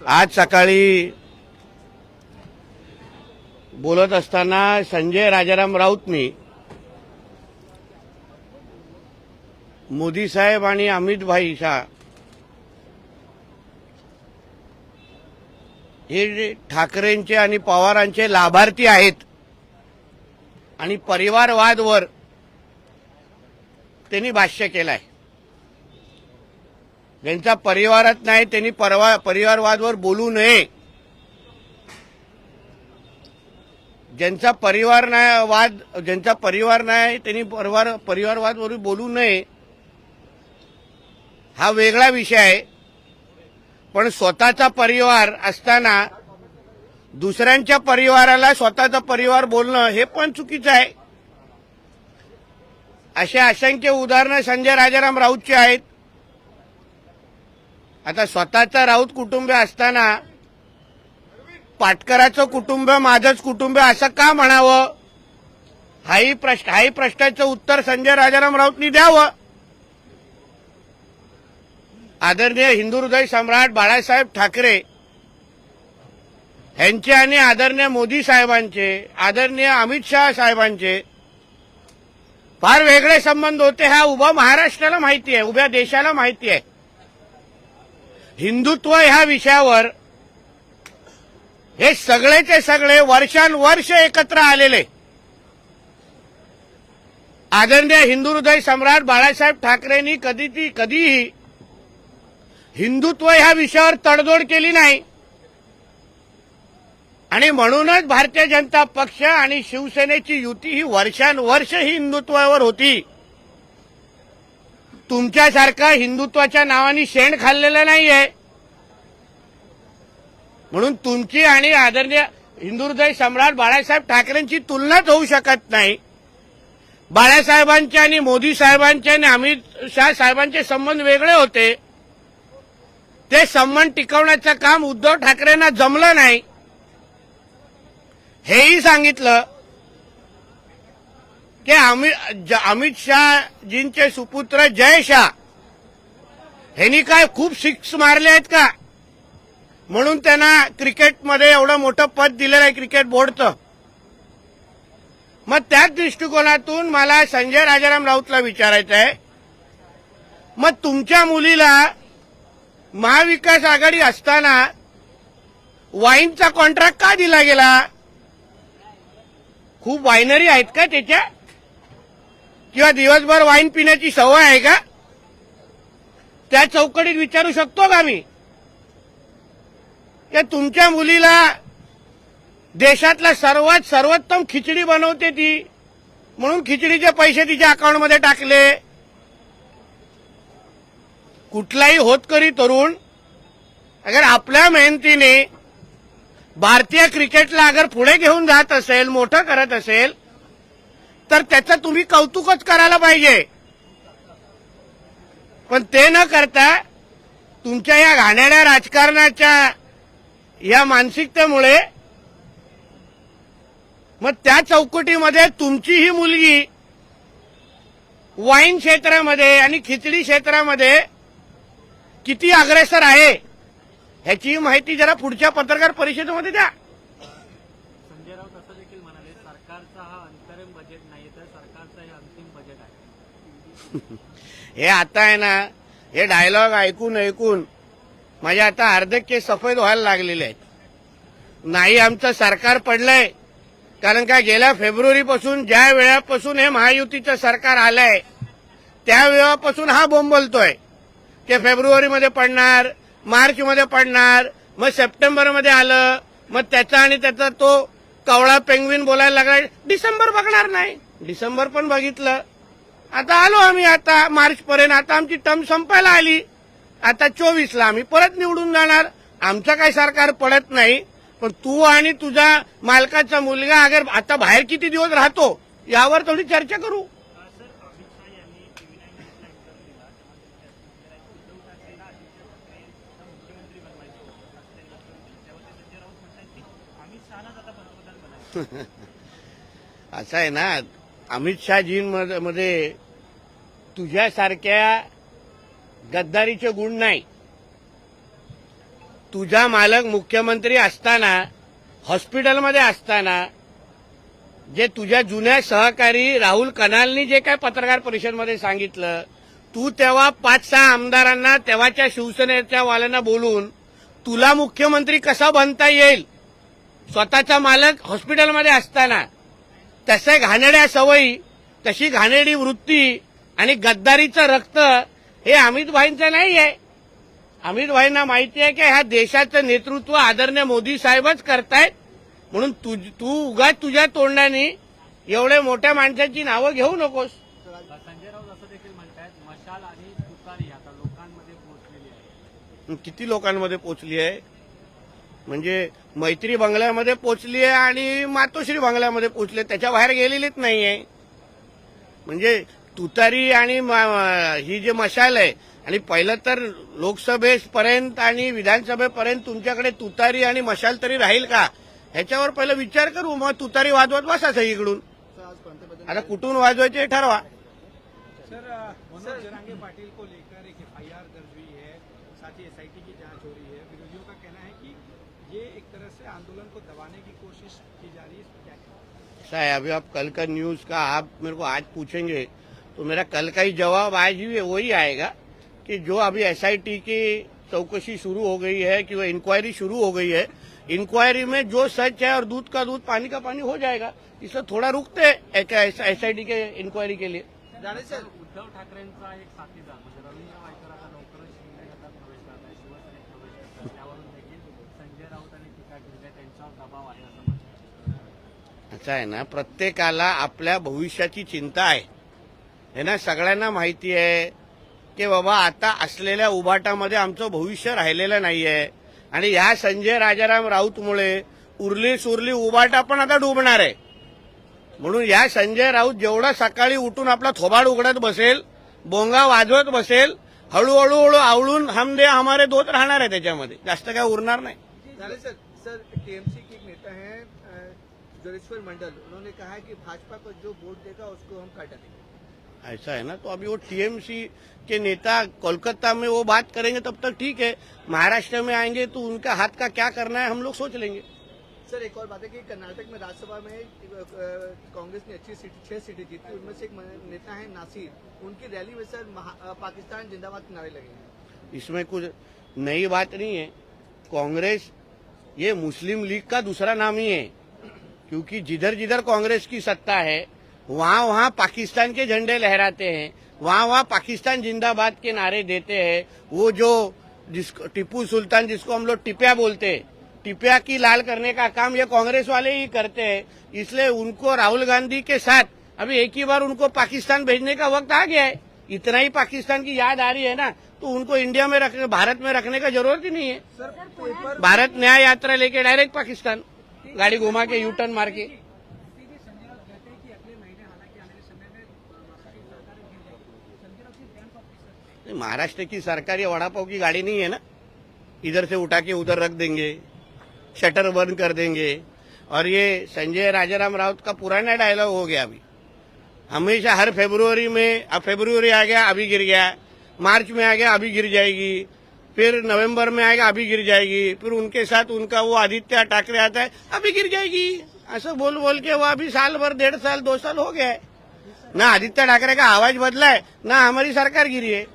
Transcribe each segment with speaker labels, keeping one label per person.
Speaker 1: आज सकाळी बोलत असताना संजय राजाराम राऊतनी मोदी साहेब आणि अमित भाई शाह हे ठाकरेंचे आणि पवारांचे लाभार्थी आहेत आणि परिवारवादवर त्यांनी भाष्य केलं आहे ज्यांचा परिवारात नाही त्यांनी परवा परिवारवादवर बोलू नये. ज्यांचा परिवार नाही वाद ज्यांचा परिवार नाही त्यांनी परिवार परिवारवादवर बोलू नये. हा वेगळा विषय आहे. पण स्वतःचा परिवार असताना दुसऱ्यांच्या परिवाराला स्वतःचा परिवार बोलणं हे पण चुकीचं आहे. अशा असंख्य उदाहरणं संजय राजाराम राऊतची आहेत. आता स्वतःचा राऊत कुटुंब असताना पाटकराचं कुटुंब माझंच कुटुंब असं का म्हणावं? हाही प्रश्न हाही प्रश्नाचं उत्तर संजय राजाराम राऊतनी द्यावं. आदरणीय हिंदू हृदय सम्राट बाळासाहेब ठाकरे यांचे आणि आदरणीय मोदी साहेबांचे आदरणीय अमित शहा साहेबांचे फार वेगळे संबंध होते. हा उभा महाराष्ट्राला माहिती आहे उभ्या देशाला माहिती आहे. हिंदुत्व ह्या विषयावर हे सगळेचे सगळे वर्षानुवर्ष एकत्र आलेले. आदरणीय हिंदू हृदय सम्राट बाळासाहेब ठाकरेंनी कधी ती कधीही हिंदुत्व ह्या विषयावर तडजोड केली नाही. आणि म्हणूनच भारतीय जनता पक्ष आणि शिवसेनेची युती ही वर्षानुवर्ष ही हिंदुत्वावर होती. तुमच्यासारखं हिंदुत्वाच्या नावाने शेण खाल्लेलं नाहीये. म्हणून तुमची आणि आदरणीय हिंदू सम्राट बाळासाहेब ठाकरेंची तुलनाच होऊ शकत नाही. बाळासाहेबांचे आणि मोदी साहेबांचे आणि अमित शाह साहेबांचे संबंध वेगळे होते. ते संबंध टिकवण्याचं काम उद्धव ठाकरेंना जमलं नाही. हेही सांगितलं. की अमित अमित शहाजींचे सुपुत्र जय शाह ह्यांनी काय खूप सिक्स मारले आहेत का म्हणून त्यांना क्रिकेटमध्ये एवढं मोठं पद दिलेलं आहे क्रिकेट बोर्डचं मग त्याच दृष्टिकोनातून मला संजय राजाराम राऊतला विचारायचं आहे. मग तुमच्या मुलीला महाविकास आघाडी असताना वाईनचा कॉन्ट्रॅक्ट का दिला गेला? खूप वायनरी आहेत का त्याच्या? किंवा दिवसभर वाईन पिण्याची सवय आहे का? त्या चौकटीत विचारू शकतो का मी? की तुमच्या मुलीला देशातला सर्वात सर्वोत्तम खिचडी बनवते ती. म्हणून खिचडीचे पैसे तिच्या अकाउंटमध्ये टाकले. कुठलाही होतकरी तरुण अगर आपल्या मेहनतीने भारतीय क्रिकेटला अगर पुढे घेऊन जात असेल मोठं करत असेल तर त्याचं तुम्ही कौतुकच करायला पाहिजे. पण ते न करता तुमच्या या घाणेरड्या राजकारणाच्या या मानसिकतेमुळे मग त्या चौकटीमध्ये तुमची ही मुलगी वाईन क्षेत्रामध्ये आणि खिचडी क्षेत्रामध्ये किती अग्रेसर आहे ह्याची माहिती जरा पुढच्या पत्रकार परिषदेमध्ये द्या
Speaker 2: संजय राऊत असं देखील म्हणाले सरकारचा हा अंतरिम बजेट नाही तर सरकारचं हे अंतिम बजेट आहे
Speaker 1: हे आता आहे ना हे डायलॉग ऐकून ऐकून माझ्या आता अर्धके सफेद व्हायला लागलेले आहेत. नाही आमचं सरकार पडलंय. कारण का गेल्या फेब्रुवारीपासून ज्या वेळापासून हे महायुतीचं सरकार आलंय त्या वेळापासून हा बोंबलतोय की फेब्रुवारीमध्ये पडणार मार्चमध्ये पडणार मग सप्टेंबरमध्ये आलं मग त्याचा आणि त्याचा तो कवळा पेंग्विन बोलायला लागला. डिसेंबर बघणार नाही. डिसेंबर पण बघितलं. आता आलो आम्ही आता मार्च पर्यंत आता आमची टर्म संपायला आली. आता चोवीसला आम्ही परत निवडून जाणार. आमचं काही सरकार पडत नाही पण तू आणि तुझा मालकाचा मुलगा अगर आता बाहेर किती दिवस राहतो यावर थोडी चर्चा करू. असं आहे ना. अमित शहाजींमध्ये तुझ्यासारख्या गद्दारीचे गुण नाही. तुझा मालक मुख्यमंत्री असताना हॉस्पिटलमध्ये असताना जे तुझ्या जुन्या सहकारी राहुल कनालनी जे काय पत्रकार परिषदमध्ये सांगितलं तू तेव्हा पाच सहा आमदारांना तेव्हाच्या शिवसेनेच्या वाल्यांना बोलून तुला मुख्यमंत्री कसा बनता येईल? स्वतःचा मालक हॉस्पिटलमध्ये असताना तसे घाणेड्या सवयी तशी घाणेडी वृत्ती आणि गद्दारीचं रक्त हे अमित भाईंचं नाही आहे अमित भाईंना माहिती आहे की ह्या देशाचं नेतृत्व आदरणीय मोदी साहेबच करतायत. म्हणून तू तू उगाच तुझ्या तोंडाने एवढे मोठ्या माणसाची नावं घेऊ नकोस.
Speaker 2: संजय राऊत असं देखील म्हणतायत मशाल आणि तुतारी आता लोकांमध्ये पोहोचलेली आहे.
Speaker 1: किती लोकांमध्ये पोचली आहे? म्हणजे मैत्री बंगल्यामध्ये पोचली आहे आणि मातोश्री बंगल्यामध्ये पोचली त्याच्या बाहेर गेलेलीच नाही आहे म्हणजे तुतारी आणि ही जे मशाल आहे आणि पहिलं तर लोकसभेपर्यंत आणि विधानसभेपर्यंत तुमच्याकडे तुतारी आणि मशाल तरी राहील का? ह्याच्यावर पहिलं विचार करू. मग तुतारी वाजवत बसायचं इकडून. आता कुठून वाजवायचे ठरवा.
Speaker 3: सर मनोज
Speaker 1: ऐसा है अभी आप कल का न्यूज़ का आप मेरे को आज पूछेंगे तो मेरा कल का ही जवाब आज ही वही आएगा कि जो अभी एसआईटी की चौकसी शुरू हो गई है कि वो इंक्वायरी शुरू हो गई है इंक्वायरी में जो सच है और दूध का दूध पानी का पानी हो जाएगा। इसलिए थोड़ा रुकते एसआईटी के इंक्वायरी के लिए।
Speaker 2: उद्धव ठाकरेंचा एक साथीदार। म्हणतात
Speaker 1: आहे ना प्रत्येकाला आपल्या भविष्याची चिंता आहे. हे ना सगळ्यांना माहिती आहे की बाबा आता असलेल्या उभाटामध्ये आमचं भविष्य राहिलेलं नाहीये. आणि ह्या संजय राजाराम राऊतमुळे उरली सुरली उभाटा पण आता डुबणार आहे. म्हणून या संजय राऊत जेवढा सकाळी उठून आपला थोबाड उघडत बसेल बोंगा वाजवत बसेल हळूहळू हळू आवळून हम दे हमारे दोत राहणार आहे त्याच्यामध्ये. जास्त काय उरणार नाही.
Speaker 3: सर सर टीएमसी के नेता है जोरेश्वर मंडल उन्होंने कहा है कि भाजपा को जो वोट देगा उसको हम काटा देंगे।
Speaker 1: ऐसा है ना? तो अभी वो टीएमसी के नेता कोलकाता में वो बात करेंगे तब तक ठीक है। महाराष्ट्र में आएँगे तो उनका हाथ का क्या करना है हम लोग सोच लेंगे।
Speaker 3: सर एक और बात है कि कर्नाटक में राज्यसभा में कांग्रेस ने अच्छी सीट छह सीटें जीती उनमें से एक नेता है नासिर। उनकी रैली में सर पाकिस्तान जिंदाबाद के नारे लगे
Speaker 1: इसमें कुछ नई बात नहीं है। कांग्रेस ये मुस्लिम लीग का दूसरा नाम ही है। क्योंकि जिधर जिधर कांग्रेस की सत्ता है वहाँ वहाँ पाकिस्तान के झंडे लहराते हैं वहाँ वहाँ पाकिस्तान जिंदाबाद के नारे देते हैं। वो जो जिसको टिप्पू सुल्तान जिसको हम लोग टिपिया बोलते हैं टिपिया की लाल करने का काम ये कांग्रेस वाले ही करते हैं। इसलिए उनको राहुल गांधी के साथ अभी एक ही बार उनको पाकिस्तान भेजने का वक्त आ गया है। इतना ही पाकिस्तान की याद आ रही है ना तो उनको इंडिया में रखने भारत में रखने का ज़रूरत ही नहीं है।
Speaker 3: सर
Speaker 1: भारत न्याय यात्रा लेके डायरेक्ट पाकिस्तान। गाड़ी घुमा के यू टर्न मार के। महाराष्ट्र की सरकार ये की गाड़ी नहीं है ना? इधर से उठा के उधर रख देंगे, शटर बंद कर देंगे। और ये संजय राजाराम राउत का पुराना डायलॉग हो गया अभी। हमेशा हर फेब्रुवरी में, अब फेब्रुवरी आ गया, अभी गिर गया। मार्च में आ गया, अभी गिर जाएगी। फिर नवंबर में आएगा, अभी गिर जाएगी। फिर उनके साथ उनका वो आदित्य ठाकरे आता है, अभी गिर जाएगी। ऐसा बोल बोल के वो अभी साल भर, डेढ़ साल, दो साल हो गया ना आदित्य ठाकरे का आवाज़ बदला है, ना हमारी सरकार गिरी है।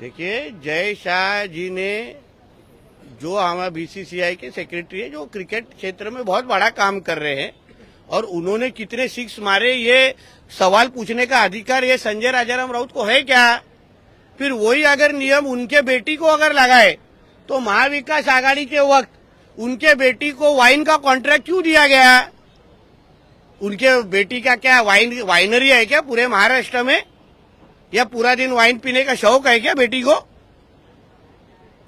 Speaker 1: देखिए, जय शाह जी ने जो हमारा बीसीसीआई के सेक्रेटरी है, जो क्रिकेट क्षेत्र में बहुत बड़ा काम कर रहे हैं और उन्होंने कितने सिक्स मारे, ये सवाल पूछने का अधिकार ये संजय राजाराम राउत को है क्या? फिर वही अगर नियम उनके बेटी को अगर लगाए तो महाविकास आघाड़ी के वक्त उनके बेटी को वाइन का कॉन्ट्रैक्ट क्यों दिया गया? उनके बेटी का क्या वाइन, वाइनरी है क्या पूरे महाराष्ट्र में? या पूरा दिन वाइन पीने का शौक है क्या बेटी को?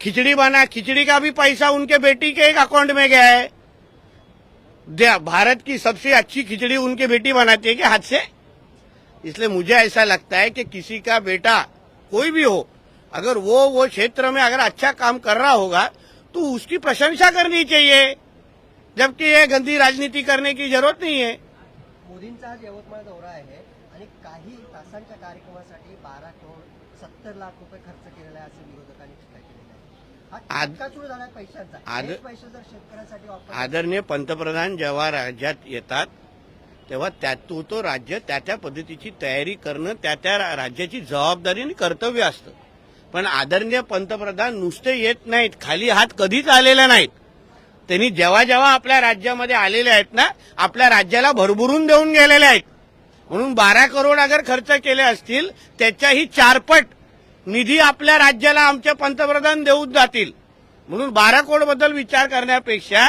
Speaker 1: खिचड़ी बना, खिचड़ी का भी पैसा उनके बेटी के एक अकाउंट में गया है। भारत की सबसे अच्छी खिचड़ी उनकी बेटी बनाती है क्या हाथ से? इसलिए मुझे ऐसा लगता है कि किसी का बेटा कोई भी हो, अगर वो वो क्षेत्र में अगर अच्छा काम कर रहा होगा तो उसकी प्रशंसा करनी चाहिए। जबकि ये गंदी राजनीति करने की ज़रूरत नहीं है।
Speaker 4: मोदींचा आज यवतमाळ दौरा आहे आणि काही तासांच्या कार्यक्रमासाठी बारा करोड सत्तर लाख रुपये खर्च केलेला आहे हा
Speaker 1: आद- आदरणीय पंतप्रधान जेव्हा राज्यात येतात तेव्हा त्या तो तो राज्य त्या त्या पद्धतीची तयारी करणं त्या त्या राज्याची जबाबदारी आणि कर्तव्य असतं. पण आदरणीय पंतप्रधान नुसते येत नाहीत खाली हात कधीच आलेले नाहीत. त्यांनी जेव्हा जेव्हा आपल्या राज्यामध्ये आलेले आहेत ना आपल्या राज्याला भरभरून देऊन गेलेले आहेत. म्हणून बारा करोड अगर खर्च केले असतील त्याच्याही चारपट निधी आपल्या राज्याला आमचे पंतप्रधान देऊन जातील. म्हणून बारा बद्दल विचार करण्यापेक्षा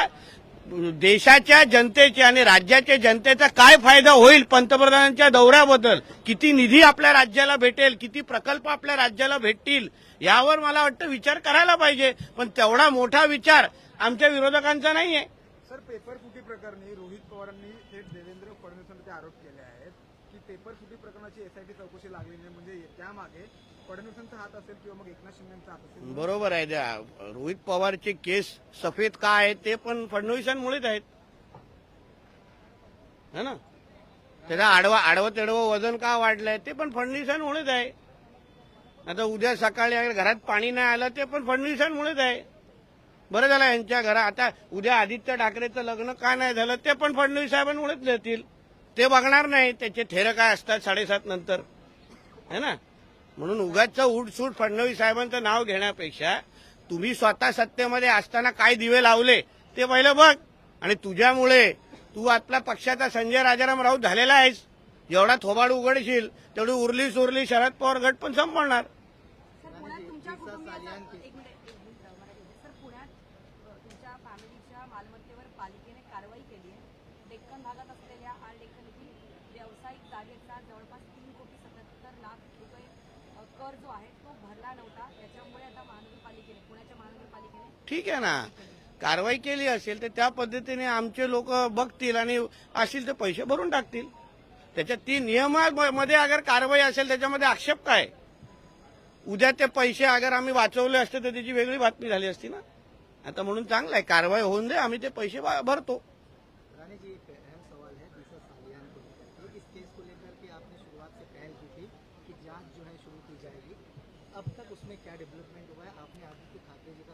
Speaker 1: देशाच्या जनतेचे आणि राज्याच्या जनतेचा काय फायदा होईल पंतप्रधानांच्या दौऱ्याबद्दल? किती निधी आपल्या राज्याला भेटेल? किती प्रकल्प आपल्या राज्याला भेटतील? यावर मला वाटतं विचार करायला पाहिजे. पण तेवढा मोठा विचार आमच्या विरोधकांचा नाहीये.
Speaker 3: सर पेपर फुटी प्रकरणी रोहित पवारांनी थेट देवेंद्र फडणवीसांवरती आरोप केले आहेत की पेपर फुटी प्रकरणाची एसआयटी चौकशी लागली नाही. म्हणजे त्यामागे फडणवीसांचा हात असेल किंवा मग एकनाथ शिंदेचा हात असेल?
Speaker 1: बरोबर आहे. त्या रोहित पवारचे केस सफेद का आहेत ते पण फडणवीसांमुळेच आहेत. है ना? त्याचा आडवा आडवं तेडवं वजन का वाढलंय ते पण फडणवीसांमुळेच आहे. आता उद्या सकाळी घरात पाणी नाही आलं ते पण फडणवीसांमुळेच आहे. बरं झालं यांच्या घरा आता उद्या आदित्य ठाकरेचं लग्न का नाही झालं ते पण फडणवीस साहेबांमुळेच देतील. ते बघणार नाही त्याचे थेरं काय असतात साडेसात नंतर. है ना? म्हणून उगाचं उठसूट फडणवीस साहेबांचं नाव घेण्यापेक्षा तुम्ही स्वतः सत्तेमध्ये असताना काय दिवे लावले ते पहिलं बघ. आणि तुझ्यामुळे तू आपल्या पक्षाचा संजय राजाराम राऊत झालेला आहेस. जेवढा थोबाड उघडशील तेवढी उरली सुरली शरद पवार गट पण संपवणार ठीक आहे ना. कारवाई केली असेल तर त्या पद्धतीने आमचे लोक बघतील आणि असतील तर पैसे भरून टाकतील. त्याच्यात ती नियमामध्ये अगर कारवाई असेल त्याच्यामध्ये आक्षेप काय? उद्या ते पैसे अगर आम्ही वाचवले असते तर त्याची वेगळी बातमी झाली असती ना. आता म्हणून चांगलं आहे. कारवाई होऊन दे आम्ही ते पैसे भरतो.
Speaker 4: अब तक उसमें क्या डेवलपमेंट हुआ है? आपने आदित्य ठाकरे जी का